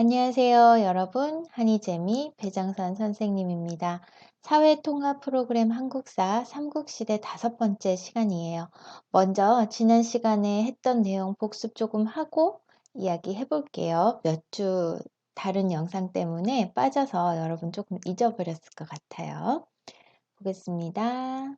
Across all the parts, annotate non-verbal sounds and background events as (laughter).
안녕하세요, 여러분. 한이재미 배장선 선생님입니다. 사회통합 프로그램 한국사 삼국시대 다섯 번째 시간이에요. 먼저 지난 시간에 했던 내용 복습 조금 하고 이야기 해볼게요. 몇 주 다른 영상 때문에 빠져서 여러분 조금 잊어버렸을 것 같아요. 보겠습니다.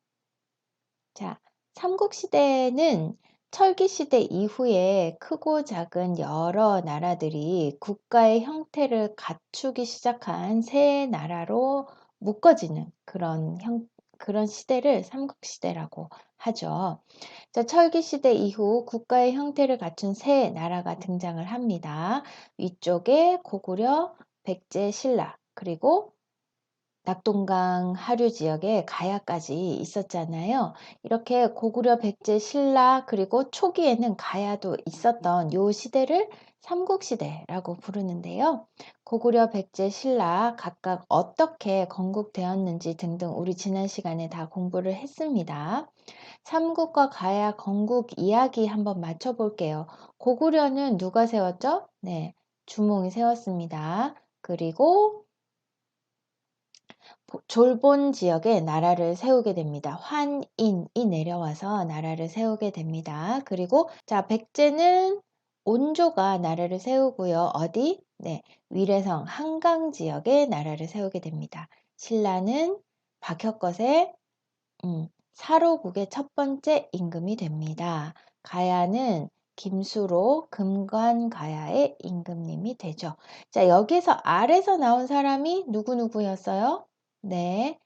자, 삼국시대는 철기 시대 이후에 크고 작은 여러 나라들이 국가의 형태를 갖추기 시작한 새 나라로 묶어지는 그런 형, 그런 시대를 삼국시대라고 하죠. 자, 철기시대 이후 국가의 형태를 갖춘 새 나라가 등장을 합니다. 위쪽에 고구려, 백제, 신라, 그리고 낙동강 하류 지역에 가야까지 있었잖아요. 이렇게 고구려, 백제, 신라 그리고 초기에는 가야도 있었던 요 시대를 삼국시대라고 부르는데요. 고구려, 백제, 신라 각각 어떻게 건국되었는지 등등 우리 지난 시간에 다 공부를 했습니다. 삼국과 가야 건국 이야기 한번 맞춰볼게요. 고구려는 누가 세웠죠? 네, 주몽이 세웠습니다. 그리고 졸본 지역에 나라를 세우게 됩니다. 환인이 내려와서 나라를 세우게 됩니다. 그리고 자 백제는 온조가 나라를 세우고요. 어디? 네, 위례성 한강 지역에 나라를 세우게 됩니다. 신라는 박혁것의 음, 사로국의 첫 번째 임금이 됩니다. 가야는 김수로 금관가야의 임금님이 되죠. 자, 여기서 아래서 나온 사람이 누구누구였어요? 네.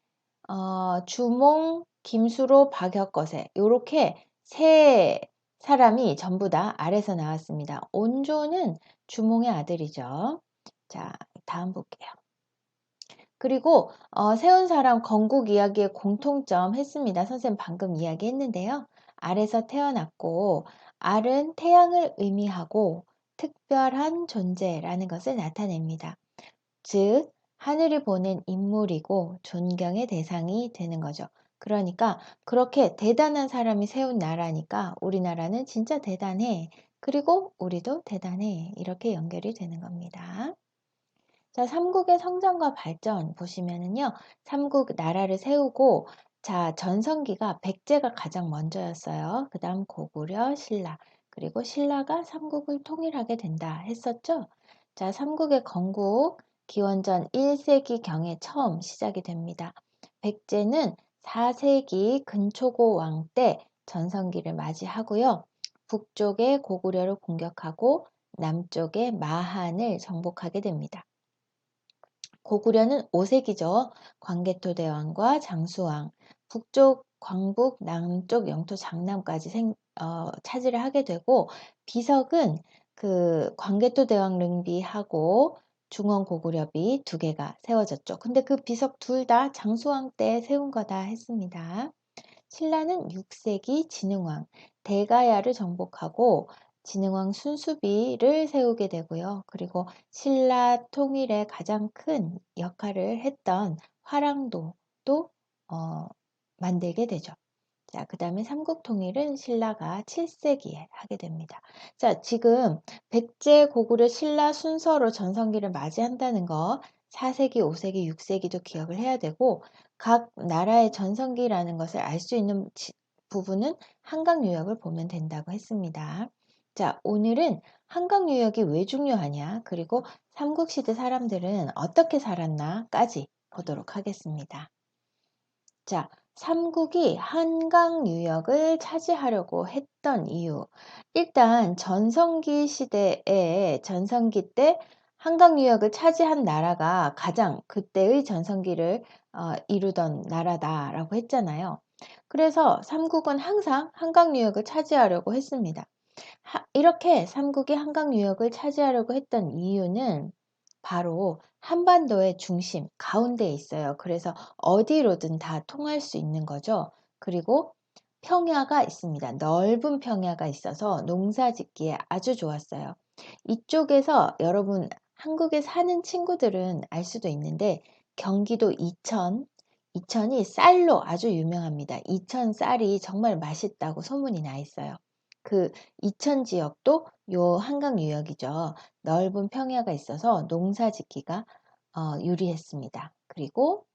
어, 주몽, 김수로, 박혁거세. 요렇게 세 사람이 전부 다 아래서 나왔습니다. 온조는 주몽의 아들이죠. 자, 다음 볼게요. 그리고 어, 세운 사람 건국 이야기의 공통점 했습니다. 선생님 방금 이야기했는데요. 알에서 태어났고 알은 태양을 의미하고 특별한 존재라는 것을 나타냅니다. 즉 하늘이 보낸 인물이고 존경의 대상이 되는 거죠. 그러니까 그렇게 대단한 사람이 세운 나라니까 우리나라는 진짜 대단해. 그리고 우리도 대단해. 이렇게 연결이 되는 겁니다. 자, 삼국의 성장과 발전 보시면은요. 삼국 나라를 세우고 자, 전성기가 백제가 가장 먼저였어요. 그 다음 고구려, 신라, 그리고 신라가 삼국을 통일하게 된다 했었죠. 자, 삼국의 건국, 기원전 1세기경에 처음 시작이 됩니다. 백제는 4세기 근초고 왕 때 전성기를 맞이하고요. 북쪽의 고구려를 공격하고 남쪽의 마한을 정복하게 됩니다. 고구려는 5세기죠. 광개토 대왕과 장수왕, 북쪽 광북, 남쪽 영토 장남까지 생, 어, 차지를 하게 되고 비석은 그 광개토 대왕 릉비하고 중원 고구려비 두 개가 세워졌죠. 근데 그 비석 둘 다 장수왕 때 세운 거다 했습니다. 신라는 6세기 진흥왕 대가야를 정복하고 진흥왕 순수비를 세우게 되고요. 그리고 신라 통일에 가장 큰 역할을 했던 화랑도도 어, 만들게 되죠. 자, 그 다음에 삼국통일은 신라가 7세기에 하게 됩니다. 자, 지금 백제, 고구려, 신라 순서로 전성기를 맞이한다는 거 4세기, 5세기, 6세기도 기억을 해야 되고 각 나라의 전성기라는 것을 알 수 있는 부분은 한강 유역을 보면 된다고 했습니다. 자, 오늘은 한강 유역이 왜 중요하냐, 그리고 삼국시대 사람들은 어떻게 살았나까지 보도록 하겠습니다. 자, 삼국이 한강 유역을 차지하려고 했던 이유. 일단 전성기 시대에 전성기 때 한강 유역을 차지한 나라가 가장 그때의 전성기를 어, 이루던 나라다라고 했잖아요. 그래서 삼국은 항상 한강 유역을 차지하려고 했습니다. 하, 이렇게 삼국이 한강 유역을 차지하려고 했던 이유는 바로 한반도의 중심, 가운데에 있어요. 그래서 어디로든 다 통할 수 있는 거죠. 그리고 평야가 있습니다. 넓은 평야가 있어서 농사 짓기에 아주 좋았어요. 이쪽에서 여러분 한국에 사는 친구들은 알 수도 있는데 경기도 이천, 이천이 쌀로 아주 유명합니다. 이천 쌀이 정말 맛있다고 소문이 나 있어요. 그 이천 지역도 요 한강 유역이죠. 넓은 평야가 있어서 농사 짓기가 어, 유리했습니다. 그리고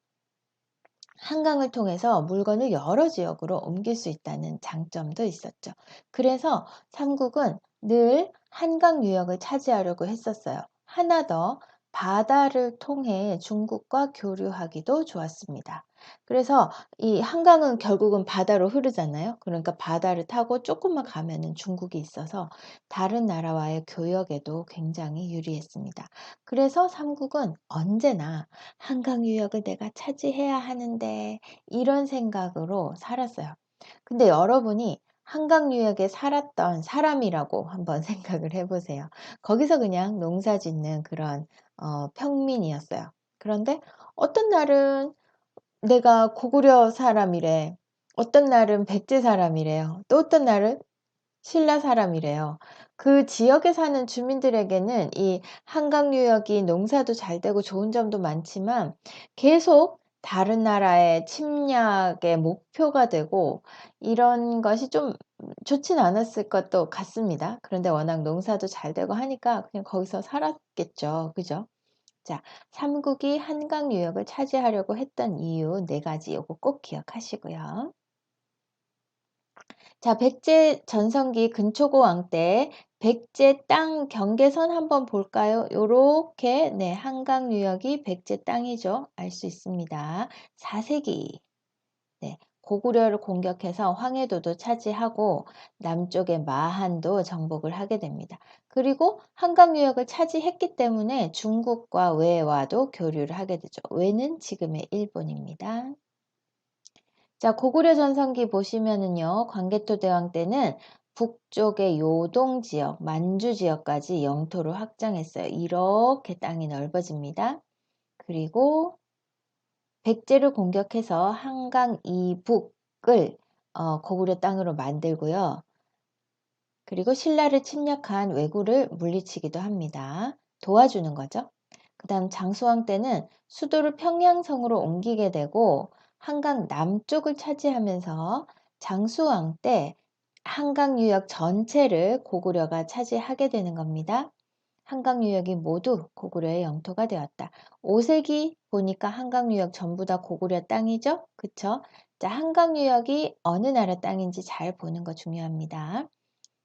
한강을 통해서 물건을 여러 지역으로 옮길 수 있다는 장점도 있었죠. 그래서 삼국은 늘 한강 유역을 차지하려고 했었어요. 하나 더 바다를 통해 중국과 교류하기도 좋았습니다. 그래서 이 한강은 결국은 바다로 흐르잖아요. 그러니까 바다를 타고 조금만 가면은 중국이 있어서 다른 나라와의 교역에도 굉장히 유리했습니다. 그래서 삼국은 언제나 한강 유역을 내가 차지해야 하는데 이런 생각으로 살았어요. 근데 여러분이 한강 유역에 살았던 사람이라고 한번 (laughs) 생각을 해보세요. 거기서 그냥 농사 짓는 그런 어, 평민이었어요. 그런데 어떤 날은 내가 고구려 사람이래. 어떤 날은 백제 사람이래요. 또 어떤 날은 신라 사람이래요. 그 지역에 사는 주민들에게는 이 한강 유역이 농사도 잘 되고 좋은 점도 많지만 계속 다른 나라의 침략의 목표가 되고 이런 것이 좀 좋진 않았을 것도 같습니다. 그런데 워낙 농사도 잘 되고 하니까 그냥 거기서 살았겠죠. 그죠? 자, 삼국이 한강 유역을 차지하려고 했던 이유 네 가지 요거 꼭 기억하시고요. 자, 백제 전성기 근초고 왕 때 백제 땅 경계선 한번 볼까요? 요렇게 네, 한강 유역이 백제 땅이죠. 알 수 있습니다. 4세기 네, 고구려를 공격해서 황해도도 차지하고 남쪽의 마한도 정복을 하게 됩니다. 그리고 한강 유역을 차지했기 때문에 중국과 외와도 교류를 하게 되죠. 외는 지금의 일본입니다. 자, 고구려 전성기 보시면은요, 광개토 대왕 때는 북쪽의 요동 지역, 만주 지역까지 영토를 확장했어요. 이렇게 땅이 넓어집니다. 그리고 백제를 공격해서 한강 이북을 어, 고구려 땅으로 만들고요. 그리고 신라를 침략한 왜구를 물리치기도 합니다. 도와주는 거죠. 그 다음 장수왕 때는 수도를 평양성으로 옮기게 되고 한강 남쪽을 차지하면서 장수왕 때 한강 유역 전체를 고구려가 차지하게 되는 겁니다. 한강 유역이 모두 고구려의 영토가 되었다. 5세기 보니까 한강 유역 전부 다 고구려 땅이죠? 그쵸? 자, 한강 유역이 어느 나라 땅인지 잘 보는 거 중요합니다.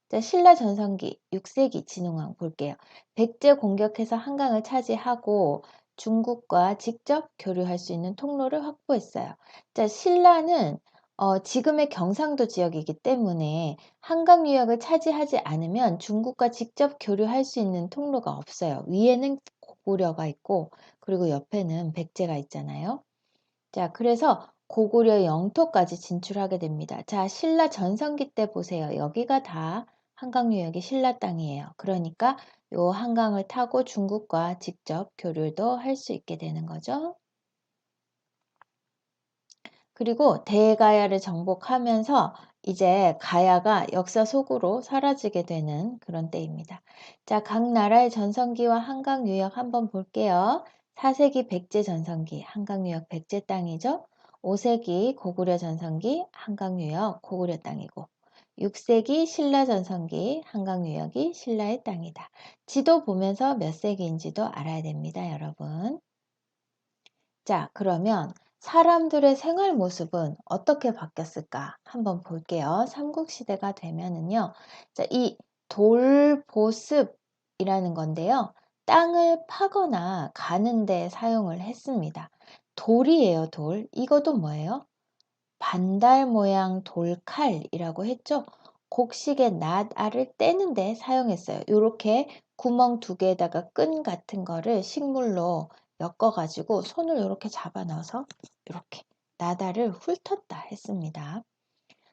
자, 신라 전성기 6세기 진흥왕 볼게요. 백제 공격해서 한강을 차지하고 중국과 직접 교류할 수 있는 통로를 확보했어요. 자, 신라는 어, 지금의 경상도 지역이기 때문에 한강 유역을 차지하지 않으면 중국과 직접 교류할 수 있는 통로가 없어요. 위에는 고구려가 있고 그리고 옆에는 백제가 있잖아요. 자, 그래서 고구려 영토까지 진출하게 됩니다. 자, 신라 전성기 때 보세요. 여기가 다 한강 유역이 신라 땅이에요. 그러니까 요 한강을 타고 중국과 직접 교류도 할 수 있게 되는 거죠. 그리고 대가야를 정복하면서 이제 가야가 역사 속으로 사라지게 되는 그런 때입니다. 자, 각 나라의 전성기와 한강 유역 한번 볼게요. 4세기 백제 전성기 한강 유역 백제 땅이죠. 5세기 고구려 전성기 한강 유역 고구려 땅이고 6세기 신라 전성기 한강 유역이 신라의 땅이다. 지도 보면서 몇 세기인지도 알아야 됩니다, 여러분. 자, 그러면 사람들의 생활 모습은 어떻게 바뀌었을까 한번 볼게요. 삼국시대가 되면은요. 자, 이 돌보습이라는 건데요. 땅을 파거나 가는데 사용을 했습니다. 돌이에요, 돌. 이것도 뭐예요? 반달 모양 돌칼이라고 했죠. 곡식의 낫알을 떼는데 사용했어요. 이렇게 구멍 두 개에다가 끈 같은 거를 식물로 엮어가지고 손을 이렇게 잡아 넣어서 이렇게 나다를 훑었다 했습니다.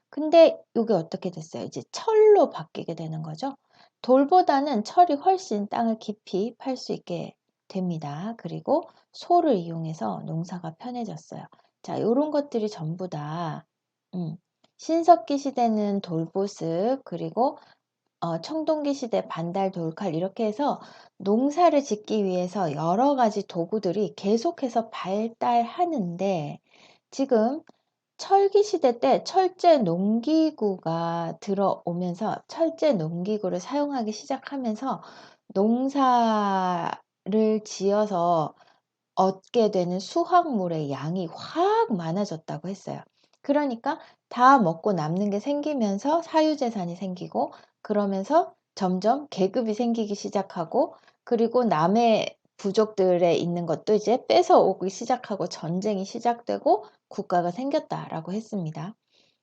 근데 이게 어떻게 됐어요? 이제 철로 바뀌게 되는 거죠. 돌보다는 철이 훨씬 땅을 깊이 팔 수 있게 됩니다. 그리고 소를 이용해서 농사가 편해졌어요. 자, 이런 것들이 전부 다 음, 신석기 시대는 돌보습 그리고 어, 청동기 시대 반달 돌칼 이렇게 해서 농사를 짓기 위해서 여러 가지 도구들이 계속해서 발달하는데 지금 철기 시대 때 철제 농기구가 들어오면서 철제 농기구를 사용하기 시작하면서 농사를 지어서 얻게 되는 수확물의 양이 확 많아졌다고 했어요. 그러니까 다 먹고 남는 게 생기면서 사유재산이 생기고 그러면서 점점 계급이 생기기 시작하고 그리고 남의 부족들에 있는 것도 이제 뺏어오기 시작하고 전쟁이 시작되고 국가가 생겼다라고 했습니다.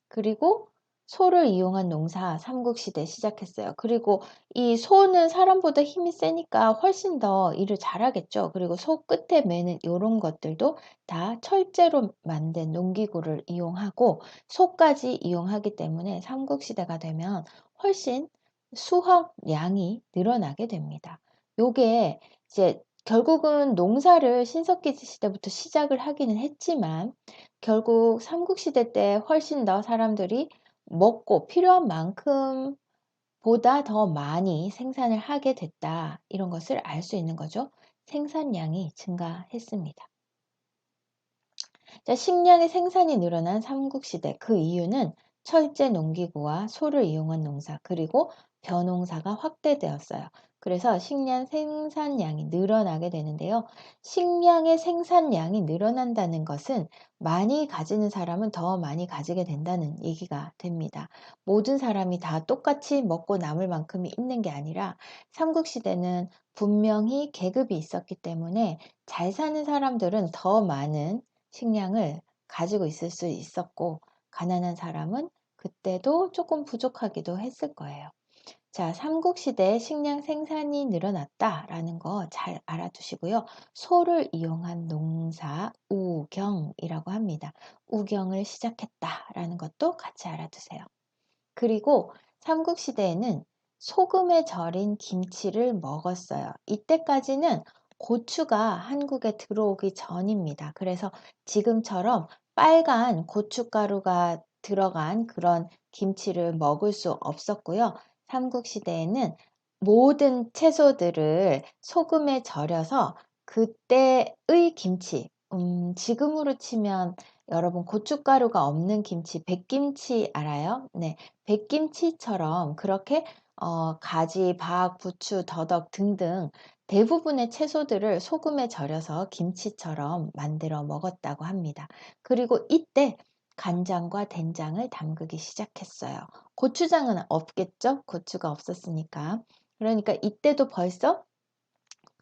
그리고 소를 이용한 농사 삼국시대 시작했어요. 그리고 이 소는 사람보다 힘이 세니까 훨씬 더 일을 잘하겠죠. 그리고 소 끝에 매는 이런 것들도 다 철제로 만든 농기구를 이용하고 소까지 이용하기 때문에 삼국시대가 되면 훨씬 수확량이 늘어나게 됩니다. 요게 이제 결국은 농사를 신석기 시대부터 시작을 하기는 했지만 결국 삼국시대 때 훨씬 더 사람들이 먹고 필요한 만큼 보다 더 많이 생산을 하게 됐다. 이런 것을 알 수 있는 거죠. 생산량이 증가했습니다. 자, 식량의 생산이 늘어난 삼국시대 그 이유는 철제 농기구와 소를 이용한 농사 그리고 벼농사가 확대되었어요. 그래서 식량 생산량이 늘어나게 되는데요. 식량의 생산량이 늘어난다는 것은 많이 가지는 사람은 더 많이 가지게 된다는 얘기가 됩니다. 모든 사람이 다 똑같이 먹고 남을 만큼이 있는 게 아니라 삼국시대는 분명히 계급이 있었기 때문에 잘 사는 사람들은 더 많은 식량을 가지고 있을 수 있었고 가난한 사람은 그때도 조금 부족하기도 했을 거예요. 자, 삼국시대에 식량 생산이 늘어났다라는 거 잘 알아두시고요. 소를 이용한 농사 우경이라고 합니다. 우경을 시작했다라는 것도 같이 알아두세요. 그리고 삼국시대에는 소금에 절인 김치를 먹었어요. 이때까지는 고추가 한국에 들어오기 전입니다. 그래서 지금처럼 빨간 고춧가루가 들어간 그런 김치를 먹을 수 없었고요. 삼국시대에는 모든 채소들을 소금에 절여서 그때의 김치, 음, 지금으로 치면 여러분 고춧가루가 없는 김치, 백김치 알아요? 네, 백김치처럼 그렇게 어, 가지, 박, 부추, 더덕 등등 대부분의 채소들을 소금에 절여서 김치처럼 만들어 먹었다고 합니다. 그리고 이때 간장과 된장을 담그기 시작했어요. 고추장은 없겠죠? 고추가 없었으니까. 그러니까 이때도 벌써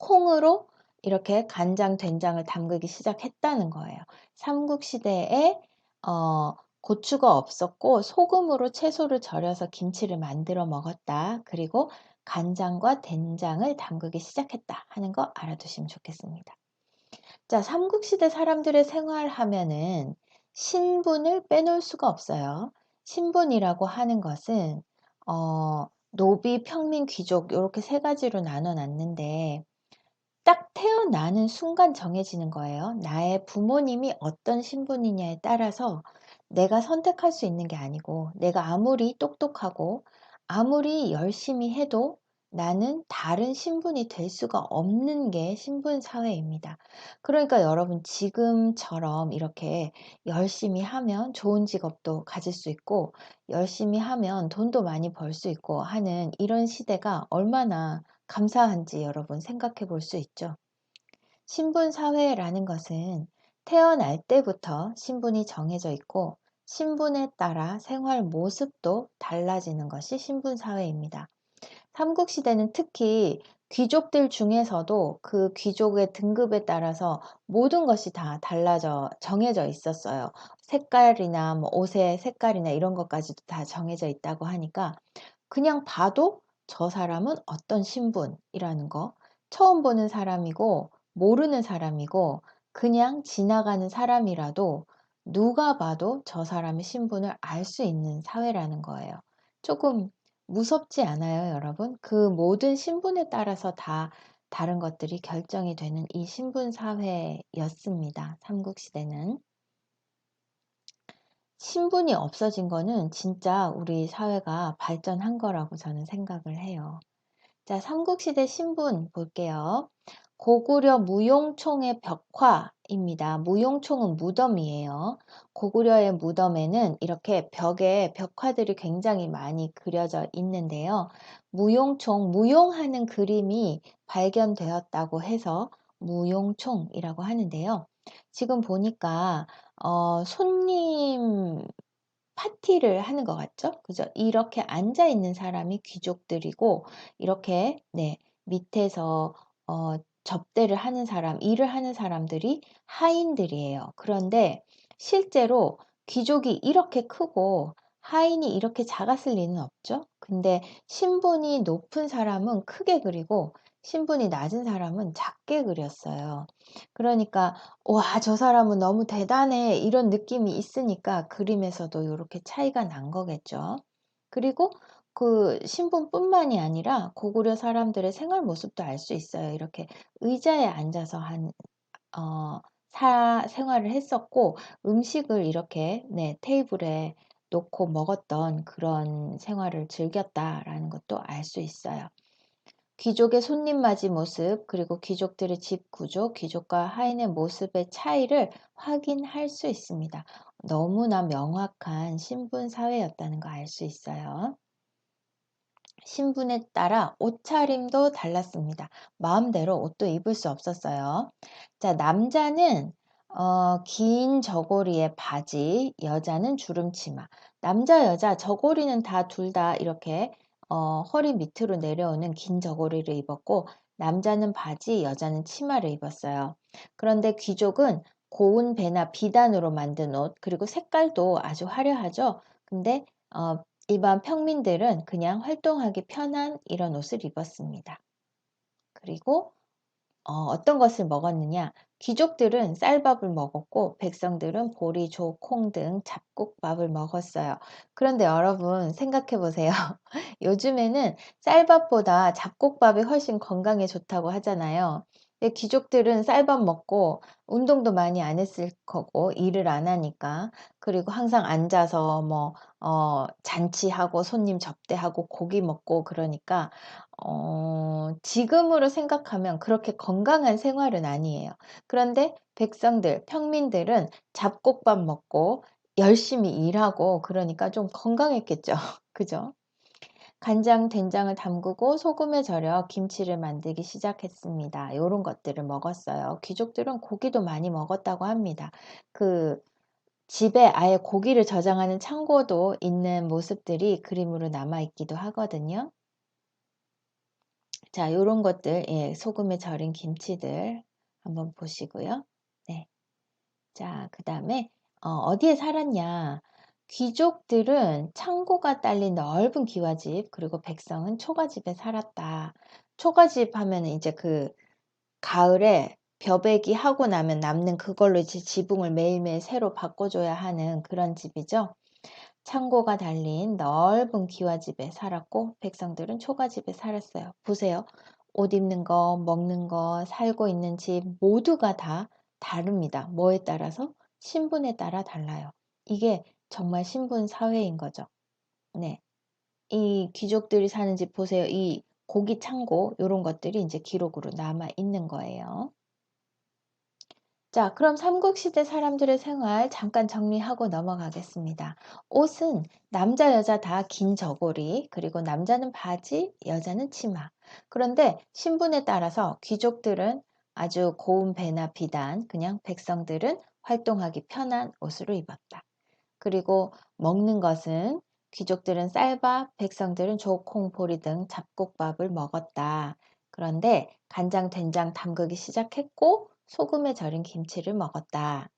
콩으로 이렇게 간장, 된장을 담그기 시작했다는 거예요. 삼국시대에 어, 고추가 없었고 소금으로 채소를 절여서 김치를 만들어 먹었다. 그리고 간장과 된장을 담그기 시작했다 하는 거 알아두시면 좋겠습니다. 자, 삼국시대 사람들의 생활 하면은 신분을 빼놓을 수가 없어요. 신분이라고 하는 것은 어, 노비, 평민, 귀족 이렇게 세 가지로 나눠 놨는데 딱 태어나는 순간 정해지는 거예요. 나의 부모님이 어떤 신분이냐에 따라서 내가 선택할 수 있는 게 아니고 내가 아무리 똑똑하고 아무리 열심히 해도 나는 다른 신분이 될 수가 없는 게 신분 사회입니다. 그러니까 여러분 지금처럼 이렇게 열심히 하면 좋은 직업도 가질 수 있고 열심히 하면 돈도 많이 벌 수 있고 하는 이런 시대가 얼마나 감사한지 여러분 생각해 볼 수 있죠. 신분 사회라는 것은 태어날 때부터 신분이 정해져 있고 신분에 따라 생활 모습도 달라지는 것이 신분 사회입니다. 삼국시대는 특히 귀족들 중에서도 그 귀족의 등급에 따라서 모든 것이 다 달라져 정해져 있었어요. 색깔이나 뭐 옷의 색깔이나 이런 것까지도 다 정해져 있다고 하니까 그냥 봐도 저 사람은 어떤 신분이라는 거 처음 보는 사람이고 모르는 사람이고 그냥 지나가는 사람이라도 누가 봐도 저 사람의 신분을 알 수 있는 사회라는 거예요. 조금 무섭지 않아요, 여러분? 그 모든 신분에 따라서 다 다른 것들이 결정이 되는 이 신분 사회였습니다. 삼국시대는. 신분이 없어진 거는 진짜 우리 사회가 발전한 거라고 저는 생각을 해요. 자, 삼국시대 신분 볼게요. 고구려 무용총의 벽화입니다. 무용총은 무덤이에요. 고구려의 무덤에는 이렇게 벽에 벽화들이 굉장히 많이 그려져 있는데요. 무용총, 무용하는 그림이 발견되었다고 해서 무용총이라고 하는데요. 지금 보니까 어, 손님 파티를 하는 것 같죠? 그죠? 이렇게 앉아 있는 사람이 귀족들이고 이렇게 네 밑에서 어, 접대를 하는 사람, 일을 하는 사람들이 하인들이에요. 그런데 실제로 귀족이 이렇게 크고 하인이 이렇게 작았을 리는 없죠. 근데 신분이 높은 사람은 크게 그리고 신분이 낮은 사람은 작게 그렸어요. 그러니까 와, 저 사람은 너무 대단해 이런 느낌이 있으니까 그림에서도 이렇게 차이가 난 거겠죠. 그리고 그 신분뿐만이 아니라 고구려 사람들의 생활 모습도 알 수 있어요. 이렇게 의자에 앉아서 한 어, 사, 생활을 했었고 음식을 이렇게 네, 테이블에 놓고 먹었던 그런 생활을 즐겼다라는 것도 알 수 있어요. 귀족의 손님 맞이 모습, 그리고 귀족들의 집 구조, 귀족과 하인의 모습의 차이를 확인할 수 있습니다. 너무나 명확한 신분 사회였다는 거 알 수 있어요. 신분에 따라 옷차림도 달랐습니다. 마음대로 옷도 입을 수 없었어요. 자, 남자는 어, 긴 저고리의 바지, 여자는 주름 치마. 남자, 여자 저고리는 다 둘 다 이렇게 어, 허리 밑으로 내려오는 긴 저고리를 입었고 남자는 바지, 여자는 치마를 입었어요. 그런데 귀족은 고운 배나 비단으로 만든 옷, 그리고 색깔도 아주 화려하죠. 근데 어, 일반 평민들은 그냥 활동하기 편한 이런 옷을 입었습니다. 그리고 어, 떤 것을 먹었느냐? 귀족들은 쌀밥을 먹었고 백성들은 보리, 조, 콩 등 잡곡밥을 먹었어요. 그런데 여러분 생각해 보세요. (laughs) 요즘에는 쌀밥보다 잡곡밥이 훨씬 건강에 좋다고 하잖아요. 귀족들은 쌀밥 먹고 운동도 많이 안 했을 거고 일을 안 하니까 그리고 항상 앉아서 뭐 어, 잔치하고 손님 접대하고 고기 먹고 그러니까 어, 지금으로 생각하면 그렇게 건강한 생활은 아니에요. 그런데 백성들, 평민들은 잡곡밥 먹고 열심히 일하고 그러니까 좀 건강했겠죠. (laughs) 그죠? 간장, 된장을 담그고 소금에 절여 김치를 만들기 시작했습니다. 이런 것들을 먹었어요. 귀족들은 고기도 많이 먹었다고 합니다. 그 집에 아예 고기를 저장하는 창고도 있는 모습들이 그림으로 남아 있기도 하거든요. 자, 요런 것들, 예, 소금에 절인 김치들 한번 보시고요. 네. 자, 그 다음에, 어, 디에 살았냐? 귀족들은 창고가 딸린 넓은 기와집, 그리고 백성은 초가집에 살았다. 초가집 하면 이제 그 가을에 벼베기 하고 나면 남는 그걸로 이제 지붕을 매일매일 새로 바꿔줘야 하는 그런 집이죠. 창고가 달린 넓은 기와집에 살았고 백성들은 초가집에 살았어요. 보세요. 옷 입는 거, 먹는 거, 살고 있는 집 모두가 다 다릅니다. 뭐에 따라서? 신분에 따라 달라요. 이게 정말 신분 사회인 거죠. 네. 이 귀족들이 사는 집 보세요. 이 고기 창고 이런 것들이 이제 기록으로 남아 있는 거예요. 자, 그럼 삼국시대 사람들의 생활 잠깐 정리하고 넘어가겠습니다. 옷은 남자, 여자 다 긴 저고리, 그리고 남자는 바지, 여자는 치마. 그런데 신분에 따라서 귀족들은 아주 고운 배나 비단, 그냥 백성들은 활동하기 편한 옷으로 입었다. 그리고 먹는 것은 귀족들은 쌀밥, 백성들은 조콩, 보리 등 잡곡밥을 먹었다. 그런데 간장, 된장 담그기 시작했고 소금에 절인 김치를 먹었다.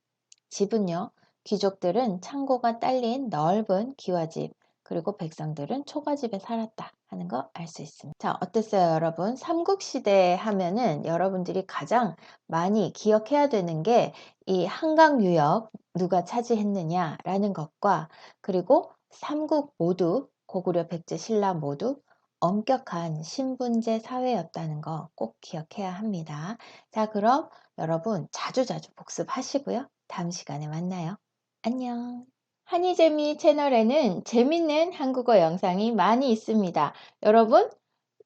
집은요, 귀족들은 창고가 딸린 넓은 기와집, 그리고 백성들은 초가집에 살았다 하는 거 알 수 있습니다. 자, 어땠어요, 여러분? 삼국시대 하면은 여러분들이 가장 많이 기억해야 되는 게 이 한강 유역 누가 차지했느냐라는 것과 그리고 삼국 모두 고구려, 백제, 신라 모두 엄격한 신분제 사회였다는 거 꼭 기억해야 합니다. 자, 그럼 여러분 자주자주 복습하시고요. 다음 시간에 만나요. 안녕. 한이재미 채널에는 재밌는 한국어 영상이 많이 있습니다. 여러분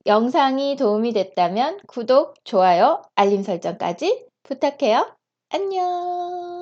영상이 도움이 됐다면 구독, 좋아요, 알림 설정까지 부탁해요. 안녕.